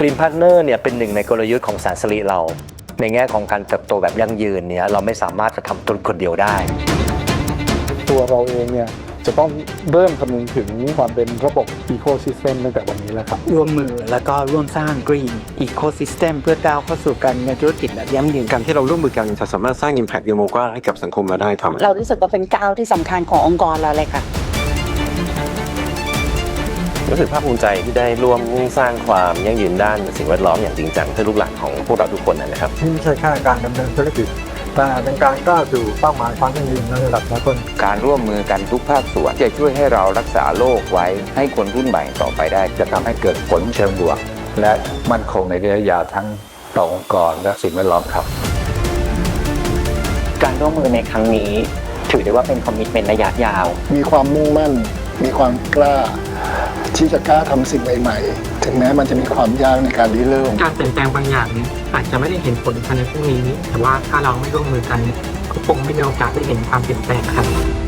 Green Partner เนี่ยเป็นหนึ่งในกลยุทธ์ของแสนสลีเรา ในแง่ของการเติบโตแบบยั่งยืนเนี่ยเราไม่สามารถจะทำธุรกิจคนเดียวได้ ตัวเราเองเนี่ยจะต้องเริ่มคำนึงถึงความเป็นระบบ Ecosystem ตั้งแต่วันนี้แล้วครับร่วมมือแล้วก็ร่วมสร้าง Green Ecosystem เพื่อก้าวเข้าสู่การเงินธุรกิจแบบยั่งยืน การที่เราร่วมมือกันจะสามารถสร้าง Impact วงกว้างให้กับสังคมเราได้ทำ เรารู้สึกว่าเป็นก้าวที่สำคัญขององค์กรเราเลยค่ะ รู้สึกภาคภูมิใจที่ได้ร่วมสร้างความยั่งยืนด้านสิ่งแวดล้อมอย่างจริงจังเพื่อลูกหลานของพวกเราทุกคนนะครับที่ไม่ใช่แค่การดำเนินธุรกิจแต่เป็นการก้าวสู่เป้าหมายความยั่งยืนในระดับสากลการร่วมมือกันทุกภาคส่วนจะช่วยให้เรารักษาโลกไว้ ให้คนรุ่นใหม่ต่อไปได้ จะทำให้เกิดผลเชิงบวก และมั่นคงในระยะยาวทั้งต่อองค์กรและสิ่งแวดล้อมครับ การร่วมมือในครั้งนี้ ถือได้ว่าเป็นคอมมิชเมนต์ระยะยาว มีความมุ่งมั่น มีความกล้า ที่จะกล้าทำสิ่งใหม่ ๆ ถึงแม้มันจะมีความยากในการริเริ่ม การเปลี่ยนแปลงบางอย่างเนี่ยอาจจะไม่ได้เห็นผลภายในพรุ่งนี้ แต่ว่าถ้าเราไม่ร่วมมือกันก็คงไม่มีโอกาสได้เห็นความเปลี่ยนแปลงครับ